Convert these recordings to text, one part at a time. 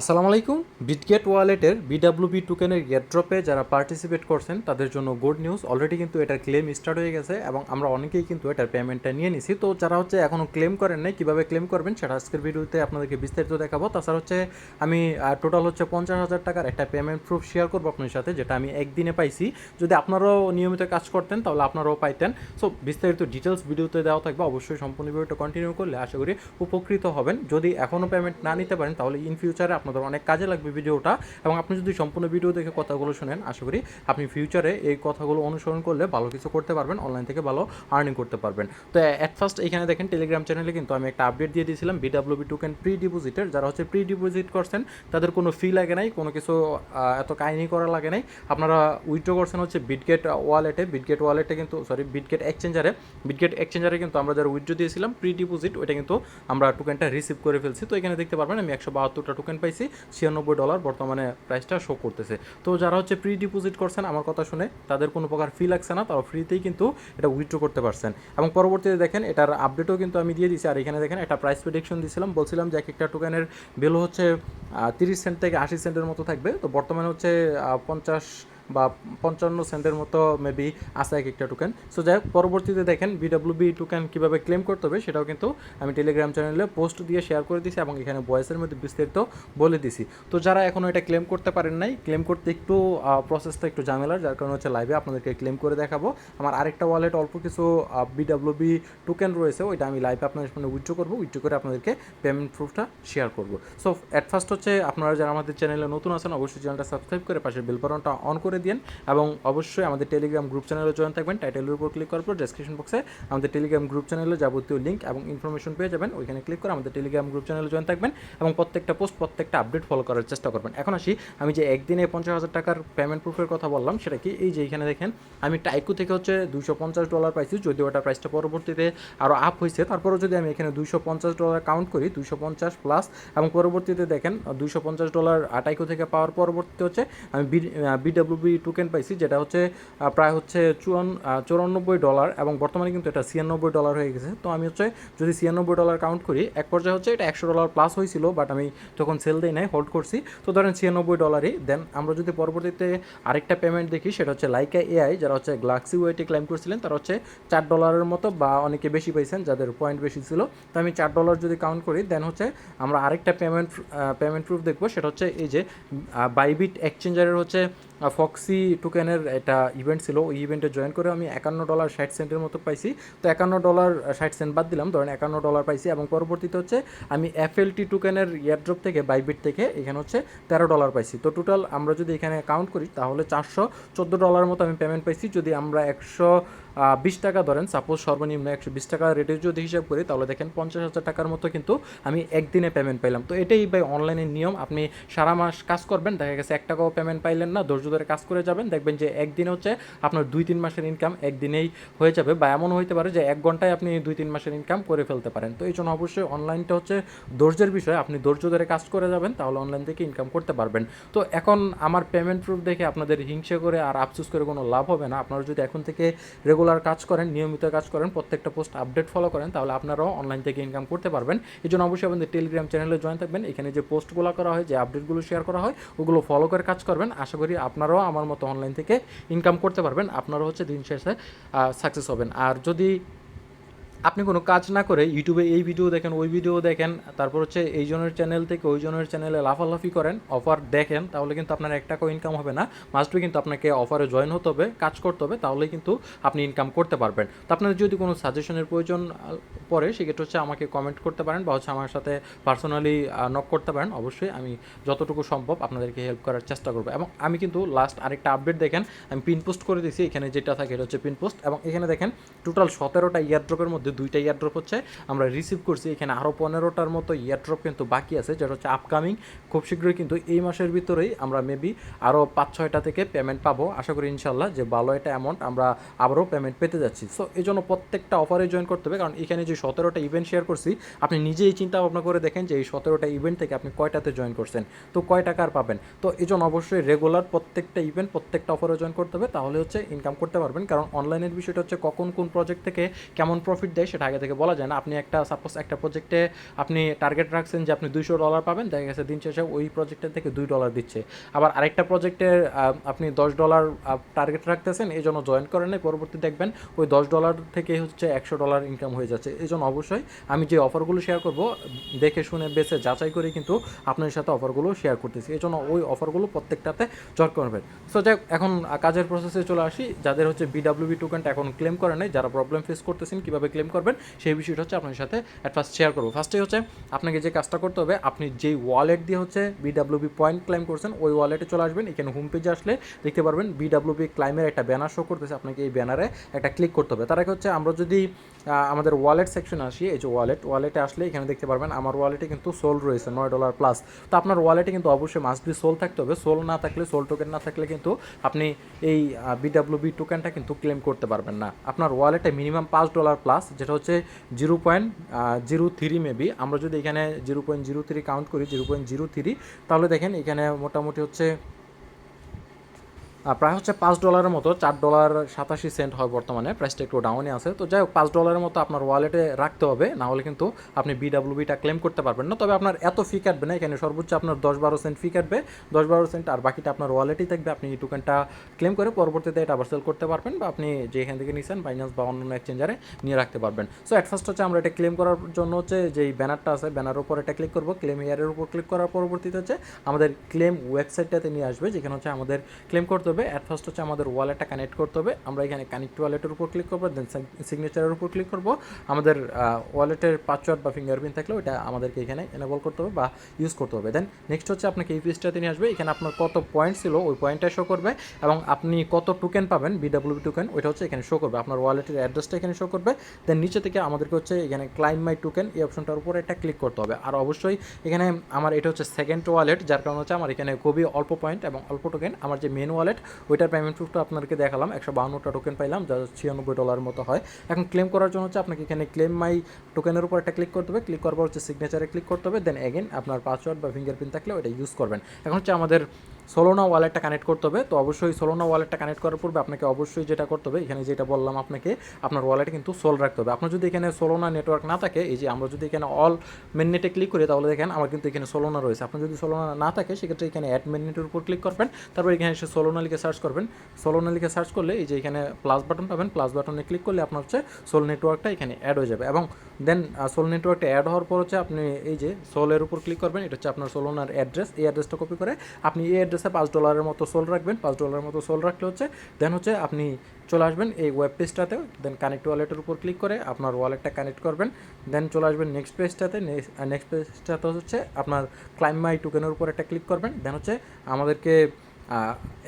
আসসালামু আলাইকুম বিটগেট ওয়ালেটের বিডাব্লিউবি টোকেনের গেটড্রপে যারা পার্টিসিপেট করছেন, তাদের জন্য গুড নিউজ অলরেডি কিন্তু এটার ক্লেম স্টার্ট হয়ে গেছে এবং আমরা অনেকেই কিন্তু এটার পেমেন্টটা নিয়ে নিছি। তো যারা হচ্ছে এখনও ক্লেম করেন নাই, কীভাবে ক্লেম করবেন সেটা আজকের ভিডিওতে আপনাদেরকে বিস্তারিত দেখাবো। তাছাড়া হচ্ছে আমি টোটাল হচ্ছে পঞ্চাশ হাজার টাকার একটা পেমেন্ট প্রুফ শেয়ার করব আপনার সাথে, যেটা আমি একদিনে পাইছি। যদি আপনারাও নিয়মিত কাজ করতেন, তাহলে আপনারাও পাইতেন। সো বিস্তারিত ডিটেলস ভিডিওতে দেওয়া থাকবে। অবশ্যই সম্পূর্ণ ভিডিওটা কন্টিনিউ করলে আশা করি উপকৃত হবেন। যদি এখনও পেমেন্ট না নিতে পারেন, তাহলে ইন ফিউচারে আপনাদের অনেক কাজে লাগবে ভিডিওটা এবং আপনি যদি সম্পূর্ণ ভিডিও দেখে কথাগুলো শুনেন, আশা করি আপনি ফিউচারে এই কথাগুলো অনুসরণ করলে ভালো কিছু করতে পারবেন অনলাইন থেকে ভালো আর্নিং করতে পারবেন। তো অ্যাট ফার্স্ট এখানে দেখেন টেলিগ্রাম চ্যানেলে কিন্তু আমি একটা আপডেট দিয়ে দিয়েছিলাম বিডাব্লিউবি টোকেন প্রি ডিপোজিটের যারা হচ্ছে প্রি ডিপোজিট করছেন, তাদের কোনো ফি লাগে নাই, কোনো কিছু এত কাহিনি করা লাগে নাই। আপনারা উইথড্র করছেন হচ্ছে বিটগেট ওয়ালেটে বিটগেট ওয়ালেটে কিন্তু সরি বিটগেট এক্সচেঞ্জারে বিটগেট এক্সচেঞ্জারে কিন্তু আমরা যারা উইথড্র দিয়েছিলাম প্রি ডিপোজিট ওইটা কিন্তু আমরা টোকেনটা রিসিভ করে ফেলছি। তো এখানে দেখতে পারবেন, আমি একশো বাহাত্তরটা টোকেন পাইছি, ছিয়ানব্বই ডলার বর্তমানে প্রাইসটা শো করতেছে। তো যারা হচ্ছে প্রি ডিপোজিট করছেন, আমার কথা শুনে তাদের কোনো প্রকার ফি লাগছে না, তারা ফ্রিতেই কিন্তু এটা উইথড্র করতে পারছেন। এবং পরবর্তীতে দেখেন, এটার আপডেটও কিন্তু আমি দিয়ে দিছি। আর এখানে দেখেন, একটা প্রাইস প্রেডিকশন দিয়েছিলাম বলছিলাম যে এক একটা টোকেনের ভ্যালু হচ্ছে তিরিশ সেন্ট থেকে আশি সেন্টের মতো থাকবে। তো বর্তমানে হচ্ছে পঞ্চাশ বা পঞ্চান্ন সেন্টের মতো মেবি আছে এক একটা টোকেন সো যাই হোক পরবর্তীতে দেখেন বিডাব্লিউবি টোকেন কীভাবে ক্লেম করতে হবে সেটাও কিন্তু আমি টেলিগ্রাম চ্যানেলে পোস্ট দিয়ে শেয়ার করে দিছি এবং এখানে ভয়েসের মধ্যে বিস্তারিত বলে দিছি। তো যারা এখনও এটা ক্লেম করতে পারেন নাই ক্লেম করতে একটু প্রসেসটা একটু ঝামেলার, যার কারণে হচ্ছে লাইভে আপনাদেরকে ক্লেম করে দেখাবো। আমার আরেকটা ওয়ালেট অল্প কিছু বিডাব্লিউবি টোকেন রয়েছে, ওইটা আমি লাইভে আপনাদের সামনে উইথড্র করব উইথড্র করে আপনাদেরকে পেমেন্ট প্রুফটা শেয়ার করব। সো অ্যাট ফার্স্ট হচ্ছে আপনারা যারা আমাদের চ্যানেলে নতুন আছেন, অবশ্যই চ্যানেলটা সাবস্ক্রাইব করে পাশে বেল বাটনটা অন করে দিন এবং অবশ্যই আমাদের টেলিগ্রাম গ্রুপ চ্যানেলে জয়েন থাকবেন টাইটেলের উপর ক্লিক করার পর ডেসক্রিপশন বক্সে আমাদের টেলিগ্রাম গ্রুপ চ্যানেলে যাবতীয় লিঙ্ক এবং ইনফরমেশন পেয়ে যাবেন। ওইখানে ক্লিক করে আমাদের টেলিগ্রাম গ্রুপ চ্যানেলে জয়েন থাকবেন এবং প্রত্যেকটা পোস্ট প্রত্যেকটা আপডেট ফলো করার চেষ্টা করবেন। এখন আসি, আমি যে একদিনে পঞ্চাশ হাজার টাকার পেমেন্ট প্রুফের কথা বললাম, সেটা কি? এই যে এখানে দেখেন, আমি টাইকু থেকে হচ্ছে দুশো পঞ্চাশ ডলার পাইছি, যদিও ওটা প্রাইসটা পরবর্তীতে আরও আপ হয়েছে তারপরেও যদি আমি এখানে দুশো পঞ্চাশ ডলার কাউন্ট করি দুশো পঞ্চাশ প্লাস এবং পরবর্তীতে দেখেন দুশো পঞ্চাশ ডলার আটাইকো থেকে পাওয়ার পরবর্তীতে হচ্ছে আমি বিডাব্লিউবি টোকেন পাইছি, যেটা হচ্ছে প্রায় হচ্ছে চুয়ান চুরানব্বই ডলার এবং বর্তমানে কিন্তু এটা ছিয়ানব্বই ডলার হয়ে গেছে। তো আমি হচ্ছে যদি ছিয়ানব্বই ডলার কাউন্ট করি, এক পর্যায়ে হচ্ছে এটা একশো ডলার প্লাস হয়েছিল বাট আমি তখন সেল দিই নাই হোল্ড করছি। তো ধরেন ছিয়ানব্বই ডলারই দেন আমরা যদি পরবর্তীতে আরেকটা পেমেন্ট দেখি, সেটা হচ্ছে লাইকা এআই যারা হচ্ছে গ্লাক্সি ওয়েটে ক্লাইম করছিলেন, তারা হচ্ছে চার ডলারের মতো বা অনেকে বেশি পাইছেন, যাদের পয়েন্ট বেশি ছিল। তো আমি চার ডলার যদি কাউন্ট করি দেন হচ্ছে আমরা আরেকটা পেমেন্ট পেমেন্ট প্রুফ দেখব, সেটা হচ্ছে এই যে বাইবিট এক্সচেঞ্জারের হচ্ছে ফক্সি টোকেনের এটা ইভেন্ট ছিল। ওই ইভেন্টে জয়েন করে আমি একান্ন ডলার ষাট সেন্টের মতো পাইছি। তো একান্ন ডলার ষাট সেন্ট বাদ দিলাম, ধরেন একান্ন ডলার পাইছি এবং পরবর্তীতে হচ্ছে আমি এফএলটি টোকেনের ইয়ারড্রপ থেকে বাইবিট থেকে এখানে হচ্ছে তেরো ডলার পাইছি। তো টোটাল আমরা যদি এখানে কাউন্ট করি, তাহলে চারশো চোদ্দ ডলার মতো আমি পেমেন্ট পাইছি। যদি আমরা একশো বিশ টাকা ধরেন সাপোজ সর্বনিম্ন একশো বিশ টাকা রেটে যদি হিসাব করি, তাহলে দেখেন পঞ্চাশ হাজার টাকার মতো কিন্তু আমি একদিনে পেমেন্ট পাইলাম। তো এটাই ভাই অনলাইনের নিয়ম। আপনি সারা মাস কাজ করবেন, দেখা গেছে এক টাকাও পেমেন্ট পাইলেন না, ধৈর্য ধরে কাজ করে যাবেন, দেখবেন যে একদিনে হচ্ছে আপনার দুই তিন মাসের ইনকাম একদিনেই হয়ে যাবে বা এমন হইতে পারে যে এক ঘন্টায় আপনি দুই তিন মাসের ইনকাম করে ফেলতে পারেন। তো এই জন্য অবশ্যই অনলাইনটা হচ্ছে ধৈর্যের বিষয়। আপনি ধৈর্য ধরে কাজ করে যাবেন, তাহলে অনলাইন থেকে ইনকাম করতে পারবেন। তো এখন আমার পেমেন্ট প্রুফ দেখে আপনাদের হিংসে করে আর আফসোস করে কোনো লাভ হবে না। আপনারা যদি এখন থেকে রেগুলার কাজ করেন, নিয়মিত কাজ করেন, প্রত্যেকটা পোস্ট আপডেট ফলো করেন, তাহলে আপনারাও অনলাইন থেকে ইনকাম করতে পারবেন। এই জন্য অবশ্যই আমাদের টেলিগ্রাম চ্যানেলে জয়েন থাকবেন। এখানে যে পোস্টগুলো করা হয়, যে আপডেটগুলো শেয়ার করা হয়, ওগুলো ফলো করে কাজ করবেন। আশা করি আপনারাও আমার মতো অনলাইন থেকে ইনকাম করতে পারবেন। আপনারাও হচ্ছে দিন শেষে সাকসেস হবেন। আর যদি আপনি কোনো কাজ না করে ইউটিউবে এই ভিডিও দেখেন, ওই ভিডিও দেখেন, তারপর হচ্ছে এই জনের চ্যানেল থেকে ওই জনের চ্যানেলে লাফালাফি করেন অফার দেখেন, তাহলে কিন্তু আপনার এক টাকাও ইনকাম হবে না। মাস্টবি কিন্তু আপনাকে অফারে জয়েন হতে হবে, কাজ করতে হবে, তাহলেই কিন্তু আপনি ইনকাম করতে পারবেন। তো আপনাদের যদি কোনো সাজেশনের প্রয়োজন পড়ে, সেক্ষেত্রে হচ্ছে আমাকে কমেন্ট করতে পারেন বা হচ্ছে আমার সাথে পার্সোনালি নক করতে পারেন। অবশ্যই আমি যতটুকু সম্ভব আপনাদেরকে হেল্প করার চেষ্টা করব। এবং আমি কিন্তু লাস্ট আরেকটা আপডেট দেখেন, আমি পিন পোস্ট করে দিয়েছি, এখানে যেটা থাকে এটা হচ্ছে পিন পোস্ট এবং এখানে দেখেন টোটাল সতেরোটা ইয়ারড্রপের মধ্যে দুইটা ইয়ারড্রপ হচ্ছে। আমরা রিসিভ করছি এখানে আরও পনেরোটার মতো ইয়ারড্রপ কিন্তু বাকি আছে, যেটা হচ্ছে আপকামিং খুব শীঘ্রই কিন্তু এই মাসের ভিতরেই আমরা মেবি আরও পাঁচ, ছয়টা থেকে পেমেন্ট পাবো। আশা করি ইনশাল্লাহ যে ভালো একটা অ্যামাউন্ট আমরা আবারও পেমেন্ট পেতে যাচ্ছি। সো এই জন্য প্রত্যেকটা অফারে জয়েন করতে হবে, কারণ এখানে যে সতেরোটা ইভেন্ট শেয়ার করছি, আপনি নিজেই চিন্তা ভাবনা করে দেখেন যে এই সতেরোটা ইভেন্ট থেকে আপনি কয়টাতে জয়েন করছেন। তো কয় টাকার পাবেন? তো এই জন্য অবশ্যই রেগুলার প্রত্যেকটা ইভেন্ট প্রত্যেকটা অফারে জয়েন করতে হবে। তাহলে হচ্ছে ইনকাম করতে পারবেন, কারণ অনলাইনের বিষয়টা হচ্ছে কখন কোন প্রজেক্ট থেকে কেমন প্রফিট দেয় সেটা আগে থেকে বলা যায় না। আপনি একটা সাপোজ একটা প্রজেক্টে আপনি টার্গেট রাখছেন যে আপনি দুইশো ডলার পাবেন, দেখা গেছে দিন শেষে ওই প্রজেক্টের থেকে দুই ডলার দিচ্ছে। আবার আরেকটা প্রজেক্টের আপনি দশ ডলার টার্গেট রাখতেছেন, এই জন্য জয়েন করেন নাই, পরবর্তী দেখবেন ওই দশ ডলার থেকে হচ্ছে একশো ডলার ইনকাম হয়ে যাচ্ছে। এই জন্য অবশ্যই আমি যে অফারগুলো শেয়ার করব, দেখে, শুনে, বেছে, যাচাই করে কিন্তু আপনার সাথে অফারগুলো শেয়ার করতেছি। এই জন্য ওই অফারগুলো প্রত্যেকটাতে জয়েন করবেন। সো যাই এখন কাজের প্রসেসে চলে আসি। যাদের হচ্ছে বিডাব্লিউবি টোকেনটা এখন ক্লেম করে নাই, যারা প্রবলেম ফেস করতেছেন, কীভাবে ক্লেম করবেন, সেই বিষয়টা হচ্ছে আপনার সাথে অ্যাট ফার্স্ট শেয়ার করব। ফার্স্টে হচ্ছে, আপনাকে যে কাজটা করতে হবে, আপনি যেই ওয়ালেট দিয়ে হচ্ছে বিডাব্লিউবি পয়েন্ট ক্লাইম করছেন, ওই ওয়ালেটে চলে আসবেন। এখানে হোম পেজে আসলে দেখতে পারবেন বিডাব্লিউবি ক্লাইমের একটা ব্যানার শো করতেছে, আপনাকে এই ব্যানারে একটা ক্লিক করতে হবে। তার আগে হচ্ছে, আমরা যদি আমাদের ওয়ালেট সেকশন আসি, এই যে ওয়ালেট ওয়ালেটে আসলে এখানে দেখতে পারবেন, আমার ওয়ালেটে কিন্তু সোল রয়েছে, নয় ডলার প্লাস তো আপনার ওয়ালেটে কিন্তু অবশ্যই মাস্ট বি সোল থাকতে হবে। সোল না থাকলে সোল টোকেন না থাকলে কিন্তু আপনি এই বিডাব্লিউবি টোকেনটা কিন্তু ক্লেম করতে পারবেন না। আপনার ওয়ালেটে মিনিমাম পাঁচ ডলার প্লাস যেটা হচ্ছে zero point zero three maybe. আমরা যদি এখানে zero point zero three count করি, জিরো পয়েন্ট জিরো থ্রি, তাহলে দেখেন এখানে মোটামুটি হচ্ছে প্রায় হচ্ছে পাঁচ ডলারের মতো, চার ডলার সাতাশি সেন্ট হয় বর্তমানে। প্রাইসটা একটু ডাউনে আছে। তো যাই হোক, পাঁচ ডলারের মতো আপনার ওয়ালেটে রাখতে হবে, না হলে কিন্তু আপনি বিডাব্লিউবিটা ক্লেম করতে পারবেন না। তবে আপনার এত ফি কাটবে না, এখানে সর্বোচ্চ আপনার দশ বারো সেন্ট ফি কাটবে। দশ বারো সেন্ট আর বাকিটা আপনার ওয়ালেটেই থাকবে। আপনি এই টোকেনটা ক্লেম করে পরবর্তীতে এটা আবার সেল করতে পারবেন বা আপনি যে এখান থেকে নিছেন বাইন্যান্স বা অন্যান্য এক্সচেঞ্জারে নিয়ে রাখতে পারবেন। সো অ্যাট ফার্স্ট হচ্ছে আমরা এটা ক্লেম করার জন্য হচ্ছে যেই ব্যানারটা আছে ব্যানার উপর এটা ক্লিক করব। ক্লেম ইয়ারের উপর ক্লিক করার পরবর্তীতে হচ্ছে আমাদের ক্লেম ওয়েবসাইটটাতে নিয়ে আসবে, যেখানে হচ্ছে আমাদের ক্লেম করতে হবে। অ্যাট ফার্স্ট হচ্ছে আমাদের ওয়ালেটটা কানেক্ট করতে হবে। আমরা এখানে কানেক্ট ওয়ালেটের উপর ক্লিক করব দেন সিগনেচারের উপর ক্লিক করব। আমাদের ওয়ালেটের পাসওয়ার্ড বা ফিঙ্গারপ্রিন্ট থাকলে ওটা আমাদেরকে এখানে এনেবল করতে হবে বা ইউজ করতে হবে। দেন নেক্সট হচ্ছে আপনাকে এই পেজটাতে নিয়ে আসবে। এখানে আপনার কত পয়েন্ট ছিল ওই পয়েন্টটা শো করবে এবং আপনি কত টোকেন পাবেন বিডাব্লিউবি টোকেন ওইটা হচ্ছে এখানে শো করবে। আপনার ওয়ালেটের অ্যাড্রেসটা এখানে শো করবে। দেন নিচে থেকে আমাদেরকে হচ্ছে এখানে ক্লাইম মাই টোকেন এই অপশনটার উপর এটা ক্লিক করতে হবে। আর অবশ্যই এখানে আমার এটা হচ্ছে সেকেন্ড ওয়ালেট যার কারণে হচ্ছে আমার এখানে খুবই অল্প পয়েন্ট এবং অল্প টোকেন আমার যে মেন ওয়ালেট ওইটার পেমেন্ট প্রুফটা আপনাদেরকে দেখালাম, একশো বাউন্নটা টোকেন পাইলাম, যা ছিয়ানব্বই ডলারের মতো হয়। এখন ক্লেম করার জন্য হচ্ছে আপনাকে এখানে ক্লেম মাই টোকেনের উপর একটা ক্লিক করতে হবে। ক্লিক করার পর হচ্ছে সিগনেচারে ক্লিক করতে হবে। দেন এগেন আপনার পাসওয়ার্ড বা ফিঙ্গারপ্রিন্ট থাকলে ওটা ইউজ করবেন। এখন হচ্ছে আমাদের সোলোনা ওয়ালেটটা কানেক্ট করতে হবে। তো অবশ্যই সোলোনা ওয়ালেটটা কানেক্ট করার পূর্বে আপনাকে অবশ্যই যেটা করতে হবে, এখানে যেটা বললাম আপনাকে, আপনার ওয়ালেটে কিন্তু সোল রাখতে হবে। আপনার যদি এখানে সোলোনা নেটওয়ার্ক না থাকে, এই যে আমরা যদি এখানে অল মেননেটে ক্লিক করি, তাহলে দেখেন আমার কিন্তু এখানে সোলোনা রয়েছে। আপনার যদি সোলোনা না থাকে, সেক্ষেত্রে এখানে অ্যাড মেননেটের উপর ক্লিক করবেন, তারপর এখানে এসে সোলোনা লিখে সার্চ করবেন। সোলোনা লিখে সার্চ করলে এই যে এখানে প্লাস বাটন পাবেন। প্লাস বাটনে ক্লিক করলে আপনার হচ্ছে সোল নেটওয়ার্কটা এখানে অ্যাড হয়ে যাবে। এবং দেন সোল নেটওয়ার্কটা অ্যাড হওয়ার পর হচ্ছে আপনি এই যে সোলের উপর ক্লিক করবেন, এটা হচ্ছে আপনার সোলোনার অ্যাড্রেস এই অ্যাড্রেসটা কপি করে আপনি এই অ্যাড্রেসে পাঁচ ডলারের মতো সোল রাখবেন, পাঁচ ডলারের মতো সোল রাখলে হচ্ছে দেন হচ্ছে আপনি চলে আসবেন এই ওয়েব পেজটাতে দেন কানেক্ট ওয়ালেটের উপর ক্লিক করে আপনার ওয়ালেটটা কানেক্ট করবেন দেন চলে আসবেন নেক্সট পেজটাতে নেক্সট পেজটাতে হচ্ছে আপনার ক্লাইম মাই টোকেনের উপর একটা ক্লিক করবেন দেন হচ্ছে আমাদেরকে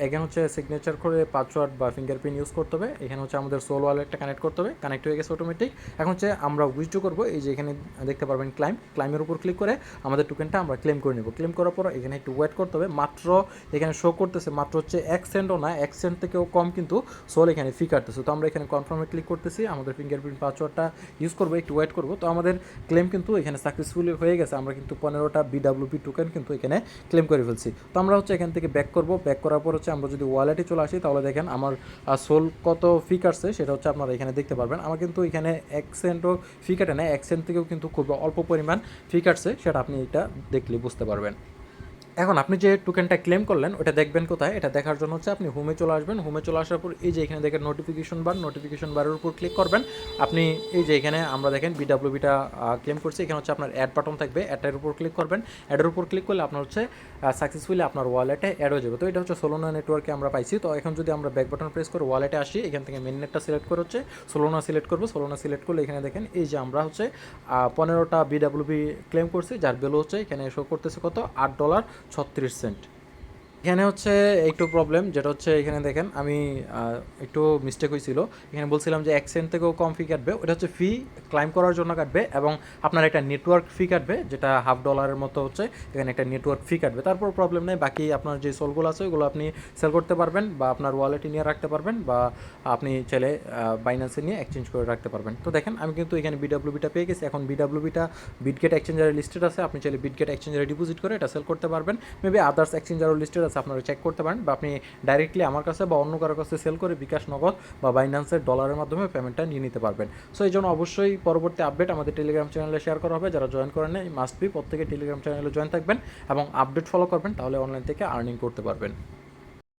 এখানে হচ্ছে সিগনেচার করে পাসওয়ার্ড বা ফিঙ্গারপ্রিন্ট ইউজ করতে হবে। এখানে হচ্ছে আমাদের সোল ওয়ালেটটা কানেক্ট করতে হবে। কানেক্ট হয়ে গেছে অটোমেটিক এখন হচ্ছে আমরা উইথড্র করব। এই যে এখানে দেখতে পারবেন ক্লাইম ক্লাইমের উপর ক্লিক করে আমাদের টোকেনটা আমরা ক্লেম করে নেব। ক্লেম করার পর এখানে একটু ওয়েট করতে হবে। মাত্র এখানে শো করতেছে, মাত্র হচ্ছে এক সেন্টও না, এক সেন্ট থেকেও কম কিন্তু সোল এখানে ফি কাটতেছে। তো আমরা এখানে কনফার্মে ক্লিক করতেছি। আমাদের ফিঙ্গারপ্রিন্ট পাসওয়ার্ডটা ইউজ করব, একটু ওয়েট করব। তো আমাদের ক্লেম কিন্তু এখানে সাকসেসফুলি হয়ে গেছে। আমরা কিন্তু পনেরোটা বিডাব্লিউপি টোকেন কিন্তু এখানে ক্লেম করে ফেলছি। তো আমরা হচ্ছে এখান থেকে ব্যাক করব। ব্যাক করার পর হচ্ছে আমরা যদি ওয়ালেটে চলে আসি, তাহলে দেখেন আমার সোল কত ফি কাটছে, সেটা হচ্ছে আপনারা এখানে দেখতে পারবেন। আমার কিন্তু এখানে এক সেন্টও ফি কাটে না এক সেন্ট থেকেও কিন্তু খুব অল্প পরিমাণ ফি কাটছে, সেটা আপনি এটা দেখলে বুঝতে পারবেন। এখন আপনি যে টোকেনটা ক্লেম করলেন, ওটা দেখবেন কোথায়? এটা দেখার জন্য হচ্ছে আপনি হোমে চলে আসবেন। হোমে চলে আসার পর এই যে এখানে দেখেন নোটিফিকেশন বার নোটিফিকেশন বারের উপর ক্লিক করবেন। আপনি এই যে এখানে আমরা দেখেন বিডাব্লিউবিটা ক্লেম করছি। এখানে হচ্ছে আপনার অ্যাড বাটন থাকবে। অ্যাডের উপর ক্লিক করবেন। অ্যাডের উপর ক্লিক করলে আপনার হচ্ছে সাকসেসফুলি আপনার ওয়ালেটে অ্যাড হয়ে যাবে। তো এটা হচ্ছে সোলোনা নেটওয়ার্কে আমরা পাইছি। তো এখন যদি আমরা ব্যাক বাটন প্রেস করে ওয়ালেটে আসি, এখান থেকে মেন নেটটা সিলেক্ট করে হচ্ছে সোলোনা সিলেক্ট করব। সোলোনা সিলেক্ট করলে এখানে দেখেন এই যে আমরা হচ্ছে পনেরোটা বিডাব্লিউবি ক্লেম করছি, যার ভ্যালু হচ্ছে এখানে শো করতেছে কত? আট ডলার ছত্রিশ সেন্ট। এখানে হচ্ছে একটু প্রবলেম যেটা হচ্ছে এখানে দেখেন, আমি একটু মিস্টেক হয়েছিল এখানে বলছিলাম যে এক থেকেও কম ফি কাটবে, ওটা হচ্ছে ফি ক্লাইম করার জন্য কাটবে এবং আপনার একটা নেটওয়ার্ক ফি কাটবে, যেটা হাফ ডলারের মতো হচ্ছে, এখানে একটা নেটওয়ার্ক ফি কাটবে। তারপর প্রবলেম নেই, বাকি আপনার যে সোলগুলো আছে, ওগুলো আপনি সেল করতে পারবেন বা আপনার ওয়ালেটে নিয়ে রাখতে পারবেন বা আপনি চাইলে বাইন্যান্সে নিয়ে এক্সচেঞ্জ করে রাখতে পারবেন। তো দেখেন, আমি কিন্তু এখানে বিডাব্লিউবিটা পেয়ে গেছি। এখন বিডাব্লিউবিটা বিটগেট এক্সচেঞ্জারে লিস্টেড আছে, আপনি চাইলে বিটগেট এক্সচেঞ্জারে ডিপোজিট করে এটা সেল করতে পারবেন। মেবি আদার্স এক্সচেঞ্জারও লিস্টেড আছে আছে আপনারা চেক করতে পারেন বা আপনি ডাইরেক্টলি আমার কাছে বা অন্য কারোর কাছে সেল করে বিকাশ নগদ বা বাইন্যান্সের ডলারের মাধ্যমে পেমেন্টটা নিয়ে নিতে পারবেন। সো এই জন্য অবশ্যই পরবর্তী আপডেট আমাদের টেলিগ্রাম চ্যানেলে শেয়ার করা হবে। যারা জয়েন করেন মাস্ট বি প্রত্যেকে টেলিগ্রাম চ্যানেলে জয়েন থাকবেন এবং আপডেট ফলো করবেন, তাহলে অনলাইন থেকে আর্নিং করতে পারবেন।